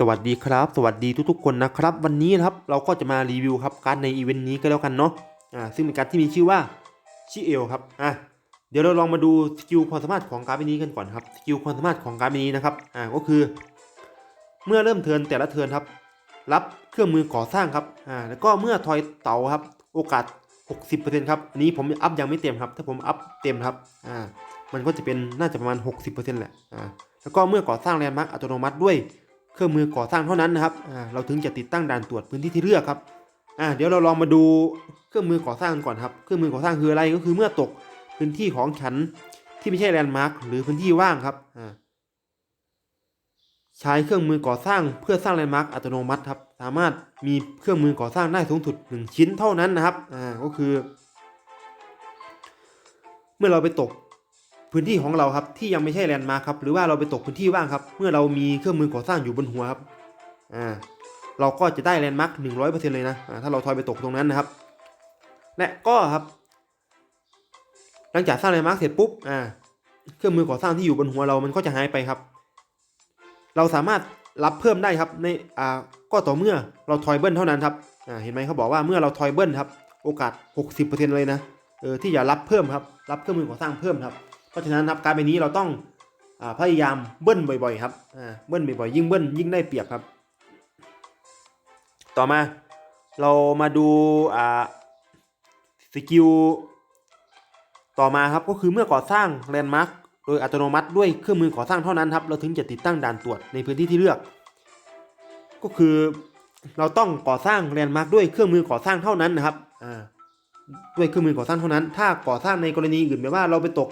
สวัสดีครับ สวัสดีทุกๆคนนะครับ วันนี้นะครับเราก็จะมารีวิวครับการในอีเวนต์นี้ก็แล้วกันเนาะอ่าซึ่งเป็นการที่มีชื่อว่าชิเอลครับอะเดี๋ยวเราลองมาดูสกิลความสามารถของการ์ดใบนี้กันก่อนครับสกิลความสามารถของการ์ดใบนี้นะครับอ่าก็คือ เมื่อเริ่มเทินแต่ละเทินครับ รับเครื่องมือก่อสร้างครับอ่าแล้วก็เมื่อทอยเต๋าครับ โอกาส 60%ครับอันนี้ผมอัพยังไม่เต็มครับ ถ้าผมอัพเต็มครับอ่ามันก็จะเป็นน่าจะประมาณ 60%แหละอ่าแล้วก็เมื่อก่อสร้างแลนด์มาร์กอัตโนมัติด้วย เครื่องมือก่อสร้างเท่านั้นนะครับเราถึงจะติดตั้งด่านตรวจพื้นที่ที่เลือกครับเดี๋ยวเราลองมาดูเครื่องมือก่อสร้างก่อนครับ เครื่องมือก่อสร้างคืออะไรก็คือเมื่อตกพื้นที่ของฉันที่ไม่ใช่แลนด์มาร์กหรือพื้นที่ว่างครับใช้เครื่องมือก่อสร้างเพื่อสร้างแลนด์มาร์กอัตโนมัติครับ สามารถมีเครื่องมือก่อสร้างได้สูงสุด 1 ชิ้นเท่านั้นนะครับ อ่า ก็คือ เมื่อเราไปตก พื้นที่ของเราครับที่ยังไม่ใช่แลนด์มาร์คครับหรือว่าเราไปตกพื้นที่ว่างครับ เมื่อเรามีเครื่องมือก่อสร้างอยู่บนหัวครับอ่าเราก็จะได้แลนด์มาร์คหนึ่งร้อยเปอร์เซ็นต์เลยนะถ้าเราทอยไปตกตรงนั้นนะครับ และก็ครับ หลังจากสร้างแลนด์มาร์คเสร็จปุ๊บอ่าเครื่องมือก่อสร้างที่อยู่บนหัวเรามันก็จะหายไปครับ เราสามารถรับเพิ่มได้ครับในอ่าก็ต่อเมื่อเราทอยเบิ้ลเท่านั้นครับอ่าเห็นไหมเขาบอกว่าเมื่อเราทอยเบิ้ลครับ โอกาส 60%เลยนะเออที่จะรับเพิ่มครับ รับเครื่องมือก่อสร้างเพิ่มครับ ราะฉะนั้นครับการใบนี้เราต้องอพยายามเบิ้ลบ่อยๆครับเบิ้ลบ่อยๆยิ่งเบิ้ลยิ่งได้เปรียบครับ ต่อมาเรามาดูสกิลต่อมาครับก็คือเมื่อก่อสร้างแลนด์มาร์คโดยอัตโนมัติด้วยเครื่องมือก่อสร้างเท่านั้นครับเราถึงจะติดตั้งด่านตรวจในพื้นที่ที่เลือก ก็คือเราต้องก่อสร้างแลนด์มาร์กด้วยเครื่องมือก่อสร้างเท่านั้นนะครับด้วยเครื่องมือก่อสร้างเท่านั้น ถ้าก่อสร้างในกรณีอื่นแบบว่าเราไปตก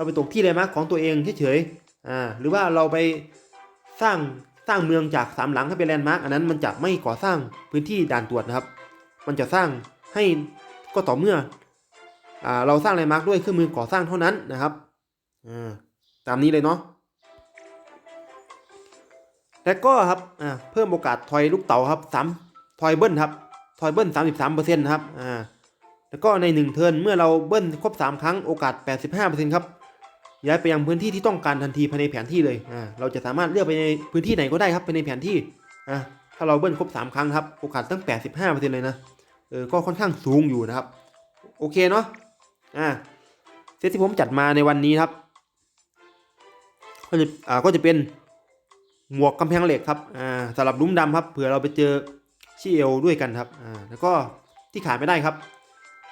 เราไปตกที่แลนด์มาร์กของตัวเองเฉยๆอ่าหรือว่าเราไปสร้างสร้างเมืองจากสามหลังให้เป็นแลนด์มาร์กอันนั้นมันจะไม่ก่อสร้างพื้นที่ด่านตรวจนะครับ มันจะสร้างให้ก็ต่อเมื่ออ่าเราสร้างแลนด์มาร์กด้วยเครื่องมือก่อสร้างเท่านั้นนะครับอ่าตามนี้เลยเนาะแล้วก็ครับอ่าเพิ่มโอกาสทอยลูกเต๋าครับสามทอยเบิ้ลครับทอยเบิ้ลสามสิบสามเปอร์เซ็นต์ครับอ่าแล้วก็ในหนึ่งเทิร์นเมื่อเราเบิ้ลครบสามครั้งโอกาสแปดสิบห้าเปอร์เซ็นต์ครับ ย้ายไปยังพื้นที่ที่ต้องการทันทีภายในแผนที่เลยอ่าเราจะสามารถเลือกไปในพื้นที่ไหนก็ได้ครับไปในแผนที่อ่าถ้าเราเบิ้ลครบสามครั้งครับโอกาสตั้งแปดสิบห้าเปอร์เซ็นเลยนะเออก็ค่อนข้างสูงอยู่นะครับ โอเคเนาะอ่าเซตที่ผมจัดมาในวันนี้ครับก็จะอ่าก็จะเป็นหมวกกำแพงเหล็กครับอ่าสำหรับลุ้มดำครับเผื่อเราไปเจอชีเอลด้วยกันครับอ่าแล้วก็ที่ขาดไม่ได้ครับ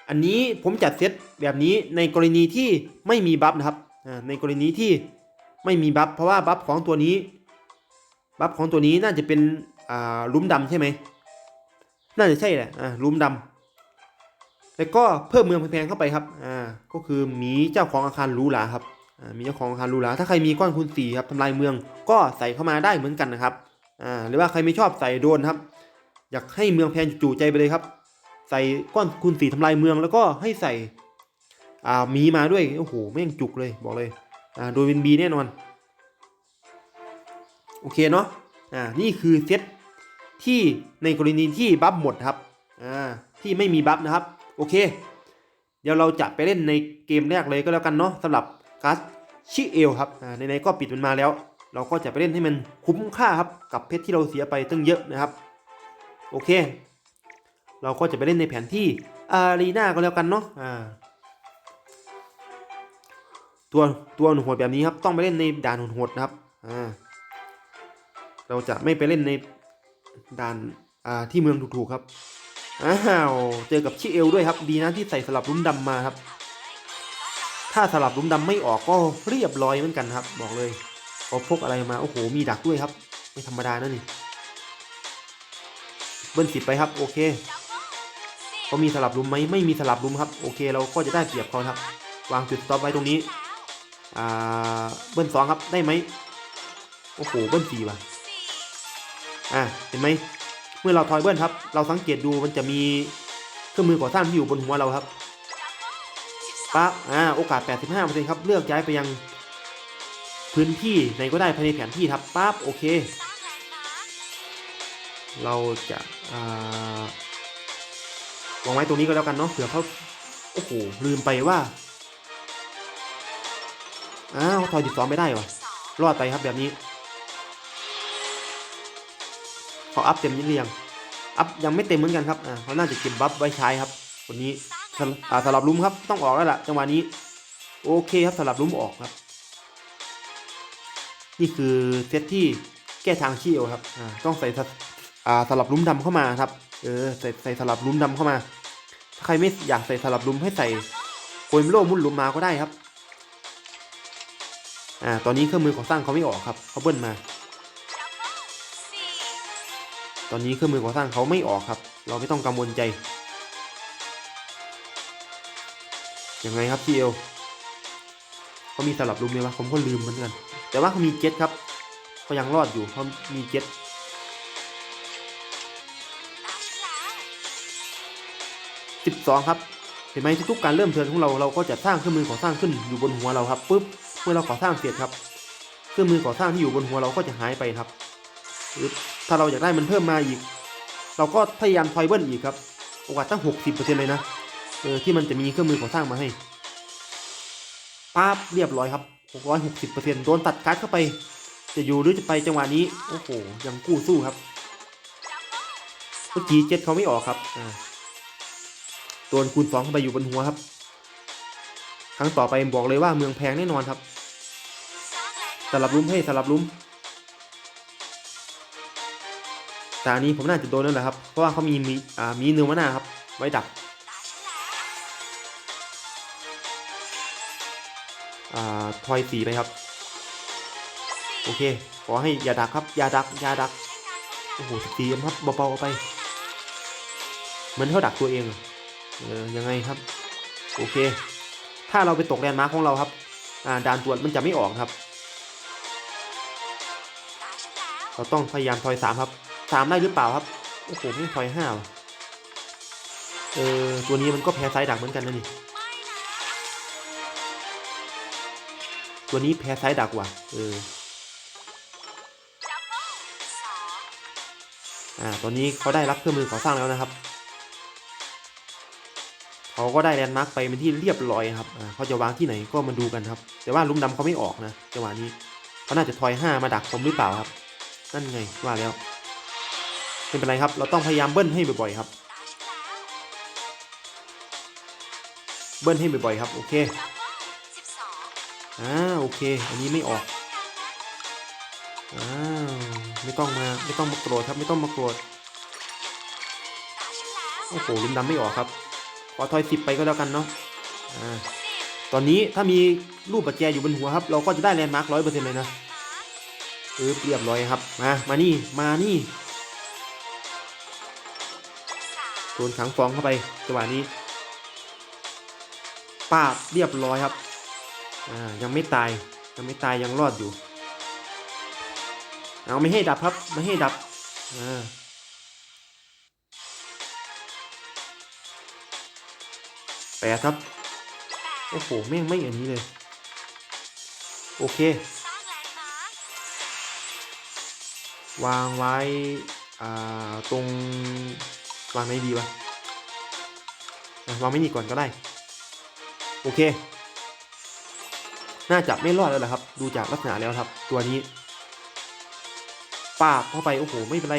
อันนี้ผมจัดเซตแบบนี้ในกรณีที่ไม่มีบัฟนะครับ ในกรณีที่ไม่มีบัฟเพราะว่าบัฟของตัวนี้บัฟของตัวนี้น่าจะเป็นลุ้มดำใช่ไหมน่าจะใช่แหละลุ้มดำแล้วก็เพิ่มเมืองแพงๆเข้าไปครับอ่าก็คือมีเจ้าของอาคารหรูหราครับมีเจ้าของอาคารหรูหราถ้าใครมีก้อนคูณสี่ครับทำลายเมืองก็ใส่เข้ามาได้เหมือนกันนะครับอ่าหรือว่าใครไม่ชอบใส่โดนครับ อยากให้เมืองแพงจู่ๆใจไปเลยครับ ใส่ก้อนคูณสี่ทำลายเมืองแล้วก็ให้ใส่ อ่ามีมาด้วยโอ้โหแม่งจุกเลยบอกเลยอ่าโดยเป็นบีแน่นอนโอเคเนาะอ่านี่คือเซตที่ในกรณีที่บัฟหมดครับอ่าที่ไม่มีบัฟนะครับโอเค เดี๋ยวเราจะไปเล่นในเกมแรกเลยก็แล้วกันเนาะสำหรับการ์ดชิเอลครับอ่าในๆก็ปิดมันมาแล้ว เราก็จะไปเล่นให้มันคุ้มค่าครับกับเพชรที่เราเสียไปตั้งเยอะนะครับโอเค เราก็จะไปเล่นในแผนที่อารีนาก็แล้วกันเนาะอ่า ตัวตัวโหดแบบนี้ครับต้องไปเล่นในด่านโหดๆนะครับอ่าเราจะไม่ไปเล่นในด่านอ่าที่เมืองถูกๆครับอ้าวเจอกับชิเอลด้วยครับ ดีนะที่ใส่สลับลุ้มดำมาครับ ถ้าสลับลุ้มดำไม่ออกก็เรียบร้อยเหมือนกันครับ บอกเลยเขาพกอะไรมาโอ้โหมีดักด้วยครับ ไม่ธรรมดานะนี่เบิ้ลสิบไปครับ โอเคเขามีสลับลุ้มไหมไม่มีสลับลุ้มครับ โอเค เราก็จะได้เปรียบเขาครับ วางจุดสต็อปไว้ตรงนี้ อ่าเบิ้ลสองครับได้ไหมโอ้โหเบิ้ลสี่ว่ะอ่าเห็นไหมเมื่อเราทอยเบิลครับ เราสังเกตดูมันจะมีเครื่องมือก่อสร้างที่อยู่บนหัวเราครับปั๊บอ่าโอกาส 85%ครับเลือกย้ายไปยังพื้นที่ไหนก็ได้ภายในแผนที่ครับปั๊บโอเค เราจะอ่าวางไว้ตรงนี้ก็แล้วกันเนาะเผื่อเขาโอ้โหลืมไปว่า อ้าวทอย12ไม่ได้วะรอดไปครับแบบนี้เขาอัพเต็มหรือยังอัพยังไม่เต็มเหมือนกันครับอ่าเขาน่าจะเก็บบัฟไว้ใช้ครับคนนี้สำอ่าสำหรับลุ้มครับต้องออกแล้วล่ะจังหวะนี้ โอเคครับสำหรับลุ้มออกครับ นี่คือเซตที่แก้ทางขี้เอวครับอ่าต้องใส่สอ่าสลับลุ้มดำเข้ามาครับเออใส่ใส่สลับลุ้มดำเข้ามา ถ้าใครไม่อยากใส่สลับลุ้มให้ใส่โคยมโลมุนลุ้มมาก็ได้ครับ อ่า ตอนนี้เครื่องมือก่อสร้างเขาไม่ออกครับเขาเบิ้ลมา ตอนนี้เครื่องมือก่อสร้างเขาไม่ออกครับ เราไม่ต้องกังวลใจ ยังไงครับพี่เอลเขามีสลับลุมไหมวะผมก็ลืมเหมือนกัน แต่ว่าเขามีเจ็ตครับเขายังรอดอยู่เขามีเจ็ตสิบสองครับ เห็นไหมทุกๆการเริ่มเทิร์นของเราเราก็จะสร้างเครื่องมือก่อสร้างขึ้นอยู่บนหัวเราครับปุ๊บ เมื่อเราก่อสร้างเสร็จครับเครื่องมือก่อสร้างที่อยู่บนหัวเราก็จะหายไปครับปึ๊บถ้าเราอยากได้มันเพิ่มมาอีก เราก็พยายามทอยเบิ้ลอีกครับ โอกาสตั้ง 60%เลยนะเออที่มันจะมีเครื่องมือก่อสร้างมาให้ปั๊บเรียบร้อยครับ 660%โดนตัดการ์ดเข้าไป จะอยู่หรือจะไปจังหวะนี้ โอ้โห ยังกู้สู้ครับ เมื่อกี้เจ็ดเขาไม่ออกครับ อ่า โดนคูณสองเข้าไปอยู่บนหัวครับ ครั้งต่อไปบอกเลยว่าเมืองแพงแน่นอนครับสลับลุ้มให้สลับลุ้มตานี้ผมน่าจะโดนนั่นแหละครับ เพราะว่าเขามีมีอ่ามีเนื้อมะนาครับ ไว้ดักอ่าทอยสีไปครับ โอเค ขอให้อย่าดักครับ อย่าดัก อย่าดัก โอ้โหสตีมครับเบาๆไป เหมือนเขาดักตัวเอง เออ ยังไงครับ โอเค ถ้าเราไปตกแลนด์มาร์คของเราครับอ่าด่านตรวจมันจะไม่ออกครับ เราต้องพยายามทอยสามครับสามได้หรือเปล่าครับโอ้โหไม่ทอยห้าเออตัวนี้มันก็แพ้ไซด์ดักเหมือนกันนะนี่ตัวนี้แพ้ไซด์ดักว่ะเอออ่าตอนนี้เขาได้รับเครื่องมือก่อสร้างแล้วนะครับ เขาก็ได้แลนด์มาร์กไปเป็นที่เรียบร้อยครับเขาจะวางที่ไหนก็มาดูกันครับ แต่ว่าลุมดำเขาไม่ออกนะจังหวะนี้เขาน่าจะทอยห้ามาดักผมหรือเปล่าครับ นั่นไงว่าแล้วเป็นไรครับ เราต้องพยายามเบิ้ลให้บ่อยๆครับ เบิ้ลให้บ่อยๆครับ โอเคอ่าโอเค อันนี้ไม่ออกอ่าไม่ต้องมาไม่ต้องมาโกรธครับไม่ต้องมาโกรธโอ้โหลุมดำไม่ออกครับ ขอทอยสิบไปก็แล้วกันเนาะอ่าตอนนี้ถ้ามีรูปปัจแจอยู่บนหัวครับ เราก็จะได้แลนด์มาร์คร้อยเปอร์เซ็นต์เลยนะเออเรียบร้อยครับ มา มานี่ มานี่โดนขังฟองเข้าไปจังหวะนี้ปาบเรียบร้อยครับ อ่า ยังไม่ตาย ยังไม่ตายยังรอดอยู่ เอาไม่ให้ดับครับ ไม่ให้ดับ อ่า แปดครับ โอ้โหแม่งไม่อย่างนี้เลย โอเค วางไว้ อ่า ตรง วางไหนดีวะอะวางไม่นี่ก่อนก็ได้ โอเค น่าจะไม่รอดแล้วแหละครับ ดูจากลักษณะแล้วครับ ตัวนี้ปาบเข้าไป โอ้โห ไม่เป็นไร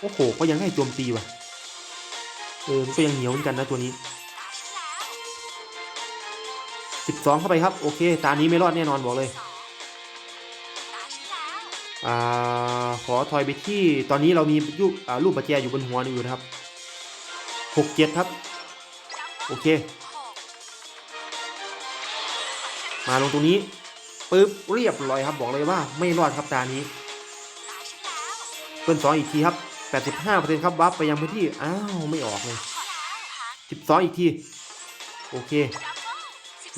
โอ้โห ก็ยังให้โจมตีว่ะ เออมันก็ยังเหนียวเหมือนกันนะตัวนี้ สิบสองเข้าไปครับ โอเค ตานี้ไม่รอดแน่นอนบอกเลยอขอทอยไปที่ตอนนี้เรามีรูปรูปปัจแจอยู่บนหัวนี่อยู่นะครับหกเจ็ดครับ โอเค มาลงตรงนี้ปึ๊บเรียบร้อยครับบอกเลยว่าไม่รอดครับตานี้เปิ้ลสองอีกทีครับแปดสิบห้าเปอร์เซ็นต์ครับวับไปยังพื้นที่ อ้าว ไม่ออกเลยสิบสองอีกที โอเค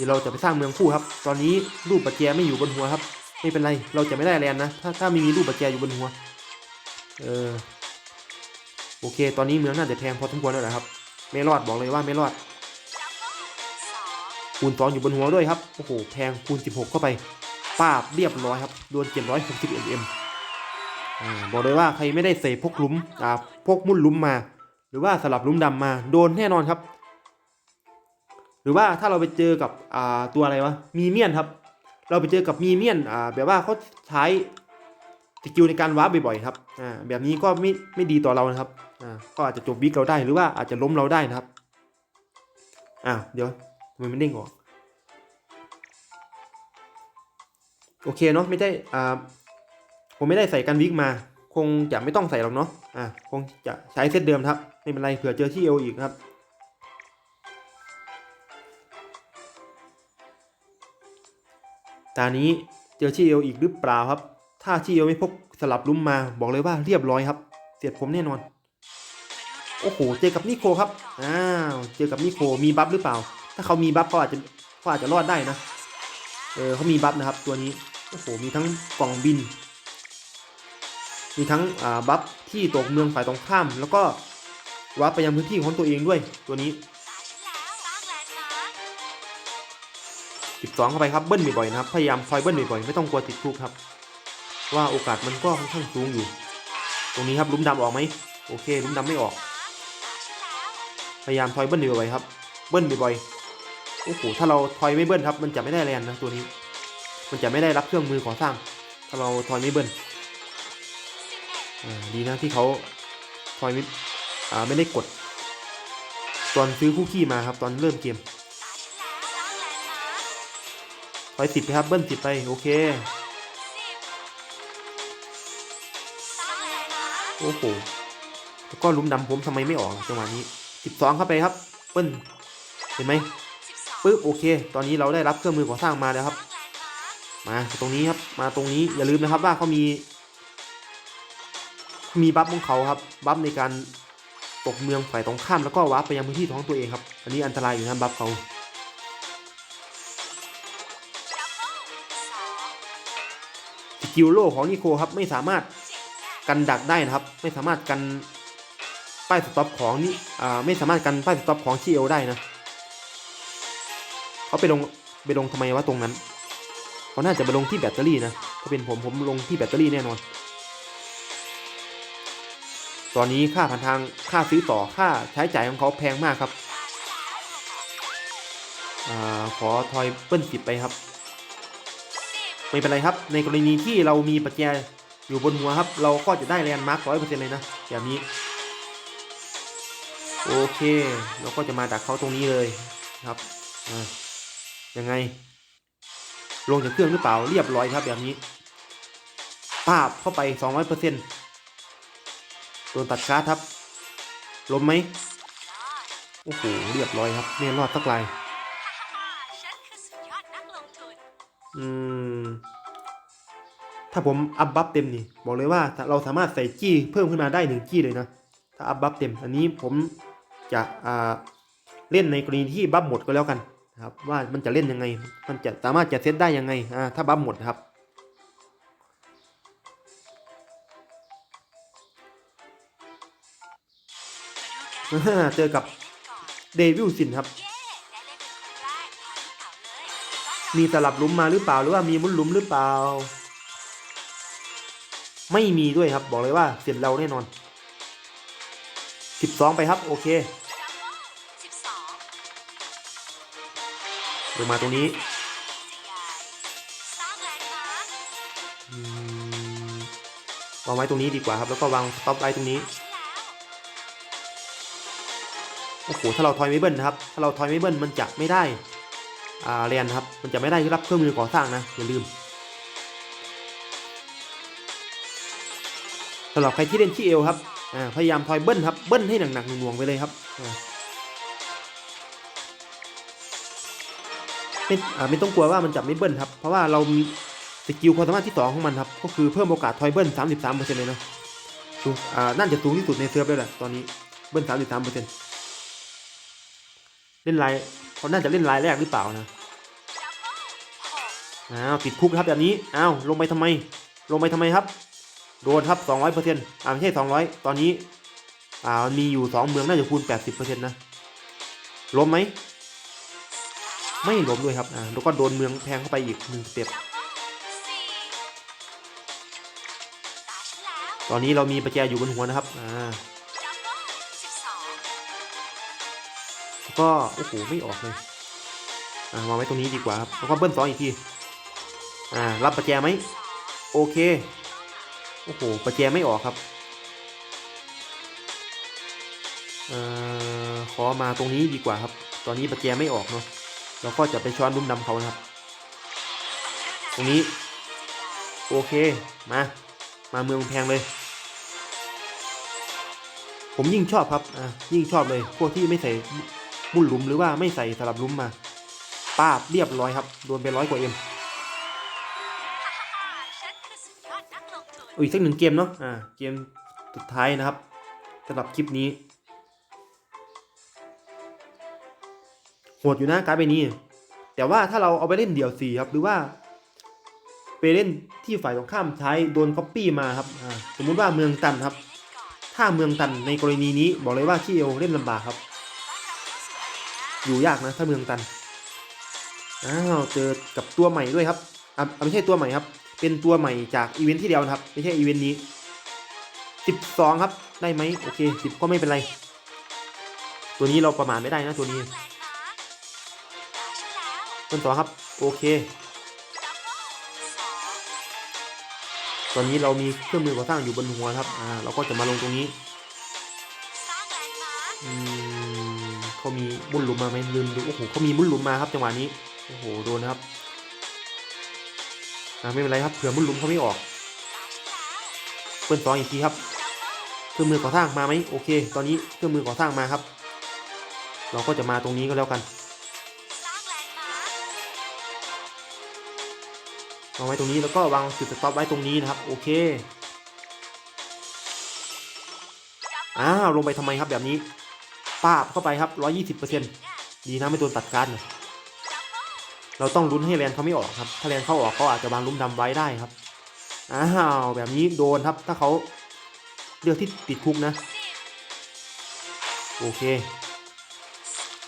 ดี๋ยวเราจะไปสร้างเมืองคู่ครับ ตอนนี้รูปปัจแจไม่อยู่บนหัวครับ ไม่เป็นไร เราจะไม่ได้แลนด์นะ ถ้าถ้าไม่มีรูปปัจแจอยู่บนหัว เออ โอเค ตอนนี้เมืองน่าจะแพงพอสมควรแล้วนะครับ ไม่รอดบอกเลยว่าไม่รอด คูณสองอยู่บนหัวด้วยครับ โอ้โห แพงคูณสิบหกเข้าไปป้าบเรียบร้อยครับ โดนเจ็ดร้อยหกสิบเอ็มอ่าบอกเลยว่าใครไม่ได้ใส่พกลุมอ่าพกมุ่นลุมมา หรือว่าสลับลุมดำมา โดนแน่นอนครับ หรือว่าถ้าเราไปเจอกับอ่าตัวอะไรวะมีเมียนครับ เราไปเจอกับมีเมียนอ่าแบบว่าเขาใช้สกิลในการวาร์ปบ่อยๆครับอ่าแบบนี้ก็ไม่ไม่ดีต่อเรานะครับอ่าก็อาจจะจบวิกเราได้หรือว่าอาจจะล้มเราได้นะครับอ้าวเดี๋ยวทำไมมันเด้งออกโอเคเนาะไม่ได้อ่าผมไม่ได้ใส่กันวิกมา คงจะไม่ต้องใส่หรอกเนาะอ่าคงจะใช้เซตเดิมครับไม่เป็นไรเผื่อเจอที่เอวอีกครับ ตานี้เจอชีเอลอีกหรือเปล่าครับ ถ้าชีเอลไม่พกสลับลุ้มมาบอกเลยว่าเรียบร้อยครับ เสียดผมแน่นอน โอ้โห เจอกับนิโคครับ อ้าว เจอกับนิโค มีบัฟหรือเปล่า ถ้าเขามีบัฟเขาอาจจะเขาอาจจะรอดได้นะ เออเขามีบัฟนะครับตัวนี้ โอ้โห มีทั้งกล่องบิน มีทั้งอ่าบัฟที่ตกเมืองฝ่ายตรงข้าม แล้วก็วับไปยังพื้นที่ของตัวเองด้วยตัวนี้ 12 เข้าไปครับเบิ้ลบ่อยๆนะครับ พยายามคอยเบิ้ลบ่อยๆไม่ต้องกลัวติดทุกครับ ว่าโอกาสมันก็ค่อนข้างสูงอยู่ ตรงนี้ครับลุมดำออกไหมโอเคลุมดำไม่ออก พยายามทอยเบิ้ลบ่อยๆครับ เบิ้ลบ่อยๆโอ้โหถ้าเราทอยไม่เบิ้ลครับ มันจะไม่ได้แรงนะตัวนี้ มันจะไม่ได้รับเครื่องมือก่อสร้าง ถ้าเราทอยไม่เบิ้ลดีนะที่เขาทอยไม่ไม่ได้กด ตอนซื้อคู่ขี้มาครับ ตอนเริ่มเกม อยสิบไปครับ เบิ้ลสิบไป โอเค โอ้โห แล้วก็ลุมดำผมทำไมไม่ออกจังหวะนี้12เข้าไปครับเปิ้ลเห็นไหมปึ๊บโอเค ตอนนี้เราได้รับเครื่องมือก่อสร้างมาแล้วครับ มาตรงนี้ครับ มาตรงนี้อย่าลืมนะครับว่าเขามี มีบัฟของเขาครับ บัฟในการตกเมืองฝ่ายตรงข้ามแล้วก็วาร์ปไปยังพื้นที่ของตัวเองครับ อันนี้อันตรายอยู่นะบัฟเขา กิลโลของนิโคครับไม่สามารถกันดักได้นะครับ ไม่สามารถกันป้ายสต็อปของนี่ไม่สามารถกันป้ายสต็อปของชีเอลได้นะเขาไปลงไปลงทำไมวะตรงนั้นเขาน่าจะไปลงที่แบตเตอรี่นะถ้าเป็นผมผมลงที่แบตเตอรี่แน่นอน ตอนนี้ค่าผ่านทางค่าซื้อต่อค่าใช้จ่ายของเขาแพงมากครับอขอทอยเปิ้ลสิบไปครับ ไม่เป็นไรครับ ในกรณีที่เรามีปัจจัยอยู่บนหัวครับ เราก็จะได้แลนด์มาร์คร้อยเปอร์เซ็นต์เลยนะแบบนี้ โอเค เราก็จะมาดักเขาตรงนี้เลยครับอ่ายังไง ลงจากเครื่องหรือเปล่าเรียบร้อยครับแบบนี้ปาบเข้าไปสองร้อยเปอร์เซ็นต์โดนตัดการ์ดครับล้มไหมโอ้โหเรียบร้อยครับไม่รอดสักลาย อืม ถ้าผมอัพบัฟเต็มนี่ บอกเลยว่าเราสามารถใส่จี้เพิ่มขึ้นมาได้หนึ่งจี้เลยนะ ถ้าอัพบัฟเต็ม อันนี้ผมจะอ่าเล่นในกรณีที่บัฟหมดก็แล้วกันนะครับ ว่ามันจะเล่นยังไง มันจะสามารถจะเซตได้ยังไงอ่าถ้าบัฟหมดนะครับเจอกับเดวิลสินครับ มีสลับหลุมมาหรือเปล่าหรือว่ามีมุนหลุมหรือเปล่า ไม่มีด้วยครับบอกเลยว่าเสร็จเราแน่นอน 12 ไปครับโอเคลงมาตรงนี้วางไว้ตรงนี้ดีกว่าครับ แล้วก็วางสต็อปไว้ตรงนี้โอ้โหถ้าเราทอยไม่เบิ้ลนะครับ ถ้าเราทอยไม่เบิ้ลมันจะไม่ได้ เรียนครับ มันจะไม่ได้รับเครื่องมือก่อสร้างนะ อย่าลืมสำหรับใครที่เล่นที่เอลครับพยายามทอยเบิ้ลครับ เบิ้ลให้หนักๆหน่วงๆไปเลยครับไม่ไม่ต้องกลัวว่ามันจะไม่เบิ้ลครับ เพราะว่าเรามีสกิลความสามารถที่สองของมันครับ ก็คือเพิ่มโอกาสทอยเบิ้ล33%เลยนะสูงอ่าน่าจะสูงที่สุดในเซิร์ฟเลยแหละตอนนี้ เบิ้ล33%เล่นไลน์ เขาน่าจะเล่นไลน์แรกหรือเปล่านะอ้าวติดคุกครับแบบนี้อ้าวลงไปทำไม ลงไปทำไมครับ โดนครับสองร้อยเปอร์เซ็นต์อ่าไม่ใช่สองร้อยตอนนี้อ่ามีอยู่สองเมืองน่าจะคูณแปดสิบเปอร์เซ็นต์นะล้มไหมไม่ล้มด้วยครับอ่าแล้วก็โดนเมืองแทงเข้าไปอีกหนึ่งสเต็ปตาฉันแล้วตอนนี้เรามีประแจอยู่บนหัวนะครับอ่า ก็โอ้โหไม่ออกเลยอ่าวางไว้ตรงนี้ดีกว่าครับแล้วก็เบิ้ลสองอีกทีอ่ารับประแจไหมโอเคโอ้โหประแจไม่ออกครับเอ่อขอมาตรงนี้ดีกว่าครับ ตอนนี้ประแจไม่ออกเนาะเราก็จะไปช้อนลุ่มดำเขานะครับ ตรงนี้ โอเค มา มาเมืองแพงเลย ผมยิ่งชอบครับ อะยิ่งชอบเลย พวกที่ไม่ใส่ มุ้นหลุมหรือว่าไม่ใส่สลับหลุมมาป้าบเรียบร้อยครับโดนไปร้อยกว่าเอ็มฮ่าฉันคือสุดยอดนักลงทุนเอาอีกสักหนึ่งเกมเนาะอ่าเกมสุดท้ายนะครับสำหรับคลิปนี้โหดอยู่นะการ์ดใบนี้ แต่ว่าถ้าเราเอาไปเล่นเดี่ยวสี่ครับ หรือว่า ไปเล่นที่ฝ่ายตรงข้ามใช้โดนก๊อปปี้มาครับอ่าสมมุติว่าเมืองตันครับก่อนถ้าเมืองตันในกรณีนี้บอกเลยว่าที่เอลเล่นลำบากครับต้ อยู่ยากนะถ้าเมืองตันอ้าวเจอกับตัวใหม่ด้วยครับอะอะไม่ใช่ตัวใหม่ครับ เป็นตัวใหม่จากอีเวนท์ที่เดียวนะครับ ไม่ใช่อีเวนท์นี้12ครับได้ไหมโอเค10ก็ไม่เป็นไร ตัวนี้เราประมาทไม่ได้นะตัวนี้แรงนะได้ใช่แล้วต้นสองครับ โอเค ตอนนี้เรามีเครื่องมือก่อสร้างอยู่บนหัวครับอ่าเราก็จะมาลงตรงนี้อืม เขามีมุนลุมมาไหมลืมดูโอ้โหเขามีมุนลุมมาครับจังหวะนี้โอ้โหโดนครับไม่เป็นไรครับเผื่อมุนลุมเขาไม่ออกเปิ้ลสองอีกทีครับเครื่องมือก่อสร้างมาไหมโอเค ตอนนี้เครื่องมือก่อสร้างมาครับ เราก็จะมาตรงนี้ก็แล้วกันลนด์มาร์ควางไว้ตรงนี้แล้วก็วางจุดสต็อปไว้ตรงนี้นะครับ โอเคอ้าวลงไปทำไมครับแบบนี้ ป้าบเข้าไปครับร้อยี่สิบเปอร์เซ็นต์ดีนะไม่โดนตัดการนะเราต้องลุ้นให้แลนเขาไม่ออกครับ ถ้าแลนเขาออกเขาอาจจะวางลุ้มดำไว้ได้ครับอ้าวแบบนี้โดนครับ ถ้าเขาเลือกที่ติดคุกนะ โอเค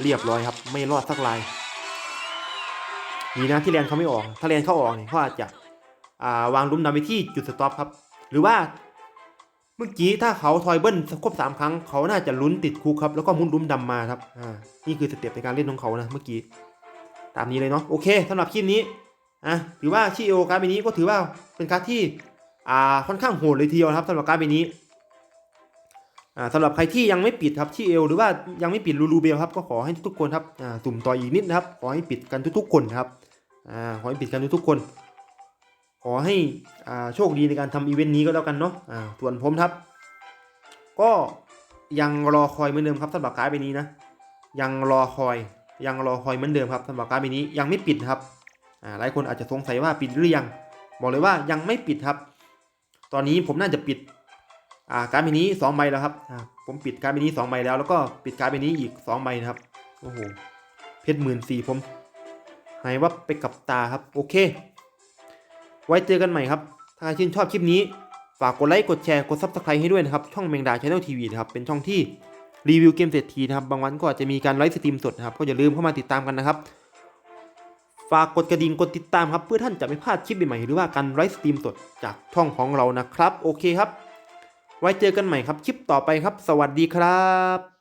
เรียบร้อยครับ ไม่รอดสักลายดีนะที่แลนเขาไม่ออก ถ้าแลนเขาออกเนี่ยเขาอาจจะาวางลุ้มดำไปที่จุดสต็อปครับ หรือว่า มื่อกี้ถ้าเขาทอยเบิ้ลครบสามครั้งเขาน่าจะลุ้นติดคุกครับแล้วก็มุนลุ้มดำมาครับอ่านี่คือสเต็ปในการเล่นของเขานะเมื่อกี้ตามนี้เลยเนาะโอเคสำหรับคลิปนี้อะถือว่าชิโอการ์ดใบนี้ก็ถือว่าเป็นการ์ดที่อ่าค่อนข้างโหดเลยทีเดียวครับสำหรับการ์ดใบนี้อ่าสำหรับใครที่ยังไม่ปิดครับที่เอลหรือว่ายังไม่ปิดรูรูเบลครับก็ขอให้ทุกคนครับอ่าสุ่มต่ออีกนิดนะครับขอให้ปิดกันทุกๆคนครับอ่าขอให้ปิดกันทุกๆคน ขอให้โชคดีในการทำอีเวนต์นี้ก็แล้วกันเนาะส่วนผมครับ ก็ยังรอคอยเหมือนเดิมครับสำหรับการ์ดใบนี้นะ ยังรอคอย ยังรอคอยเหมือนเดิมครับสำหรับการ์ดใบนี้ยังไม่ปิดครับหลายคนอาจจะสงสัยว่าปิดหรือยัง บอกเลยว่ายังไม่ปิดครับ ตอนนี้ผมน่าจะปิดการ์ดใบนี้สองใบแล้วครับผมปิดการ์ดใบนี้สองใบแล้วแล้วก็ปิดการ์ดใบนี้อีกสองใบนะครับโอ้โหเพชรหมื่นสี่ผมหายวับไปกับตาครับ โอเค ไว้เจอกันใหม่ครับ ถ้าใครชื่นชอบคลิปนี้ ฝากกดไลค์ กดแชร์ กดซับสไครต์ให้ด้วยนะครับ ช่องแมงดาชาแนลทีวีนะครับ เป็นช่องที่รีวิวเกมเศรษฐีนะครับ บางวันก็อาจจะมีการไลฟ์สตรีมสดนะครับ ก็อย่าลืมเข้ามาติดตามกันนะครับ ฝากกดกระดิ่ง กดติดตามครับเพื่อท่านจะไม่พลาดคลิปใหม่ๆหรือว่าการไลฟ์สตรีมสดจากช่องของเรานะครับ โอเคครับ ไว้เจอกันใหม่ครับ คลิปต่อไปครับ สวัสดีครับ